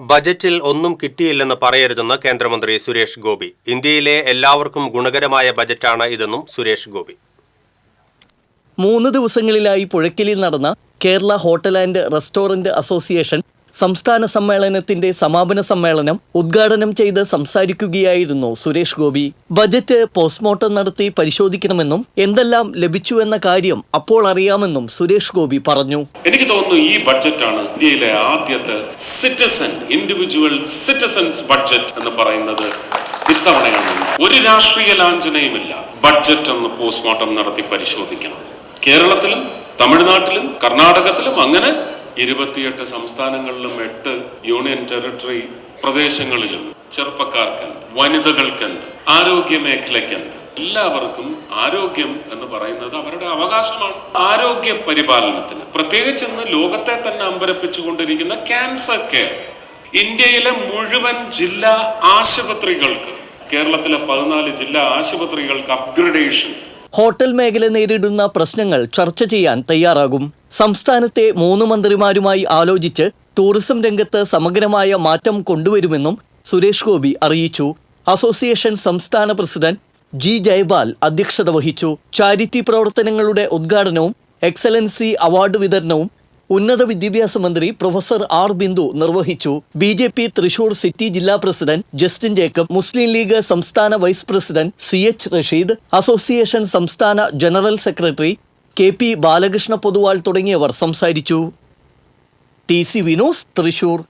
ബജറ്റിൽ ഒന്നും കിട്ടിയില്ലെന്ന് പറയരുതെന്ന് കേന്ദ്രമന്ത്രി സുരേഷ് ഗോപി. ഇന്ത്യയിലെ എല്ലാവർക്കും ഗുണകരമായ ബജറ്റാണ് ഇതെന്നും സുരേഷ് ഗോപി. മൂന്ന് ദിവസങ്ങളിലായി പുഴയ്ക്കലിൽ നടന്ന Kerala hotel and restaurant association സംസ്ഥാന സമ്മേളനത്തിന്റെ സമാപന സമ്മേളനം ഉദ്ഘാടനം ചെയ്ത് സംസാരിക്കുകയായിരുന്നു സുരേഷ് ഗോപി. ബജറ്റ് പോസ്റ്റ്മോർട്ടം നടത്തി പരിശോധിക്കണമെന്നും എന്തെല്ലാം ലഭിച്ചു എന്ന കാര്യം അപ്പോൾ അറിയാമെന്നും സുരേഷ് ഗോപി പറഞ്ഞു. എനിക്ക് തോന്നുന്നു ഈ ബഡ്ജറ്റാണ് ഇന്ത്യയിലെ ആദ്യത്തെ സിറ്റിസൺ ഇൻഡിവിജ്വൽ സിറ്റിസൺസ് ബഡ്ജറ്റ് എന്ന് പറയുന്നത് ഇത്തവണയാണ്. ഒരു രാഷ്ട്രീയ ലാഞ്ചനയുമില്ല. ബഡ്ജറ്റ് ഒന്ന് പോസ്റ്റ്മോർട്ടം നടത്തി പരിശോധിക്കണം. കേരളത്തിലും തമിഴ്നാട്ടിലും കർണാടകത്തിലും അങ്ങനെ ഇരുപത്തിയെട്ട് സംസ്ഥാനങ്ങളിലും എട്ട് യൂണിയൻ ടെറിട്ടറി പ്രദേശങ്ങളിലും ചെറുപ്പക്കാർക്കെന്ത് വനിതകൾക്കെന്ത് ആരോഗ്യ മേഖലയ്ക്കെന്ത്? എല്ലാവർക്കും ആരോഗ്യം എന്ന് പറയുന്നത് അവരുടെ അവകാശമാണ്. ആരോഗ്യ പരിപാലനത്തിന്. പ്രത്യേകിച്ച് ഇന്ന് ലോകത്തെ തന്നെ അമ്പരപ്പിച്ചുകൊണ്ടിരിക്കുന്ന ക്യാൻസർ കെയർ. ഇന്ത്യയിലെ മുഴുവൻ ജില്ലാ ആശുപത്രികൾക്ക് കേരളത്തിലെ പതിനാല് ജില്ലാ ആശുപത്രികൾക്ക് അപ്ഗ്രഡേഷൻ ഹോട്ടൽ മേഖല നേരിടുന്ന പ്രശ്നങ്ങൾ ചർച്ച ചെയ്യാൻ തയ്യാറാകും. സംസ്ഥാനത്തെ മൂന്ന് മന്ത്രിമാരുമായി ആലോചിച്ച് ടൂറിസം രംഗത്ത് സമഗ്രമായ മാറ്റം കൊണ്ടുവരുമെന്നും സുരേഷ് ഗോപി അറിയിച്ചു. അസോസിയേഷൻ സംസ്ഥാന പ്രസിഡന്റ് ജി ജയ്പാൽ അധ്യക്ഷത വഹിച്ചു. ചാരിറ്റി പ്രവർത്തനങ്ങളുടെ ഉദ്ഘാടനവും എക്സലൻസി അവാർഡ് വിതരണവും ഉന്നത വിദ്യാഭ്യാസ മന്ത്രി പ്രൊഫസർ ആർ ബിന്ദു നിർവഹിച്ചു. B J P Thrissur city ജില്ലാ president Justin Jacob Muslim League സംസ്ഥാന vice president C H Rasheed association സംസ്ഥാന general secretary K P Balakrishna Pothuval തുടങ്ങിയവർ സംസാരിച്ചു. T C Vinos Thrissur.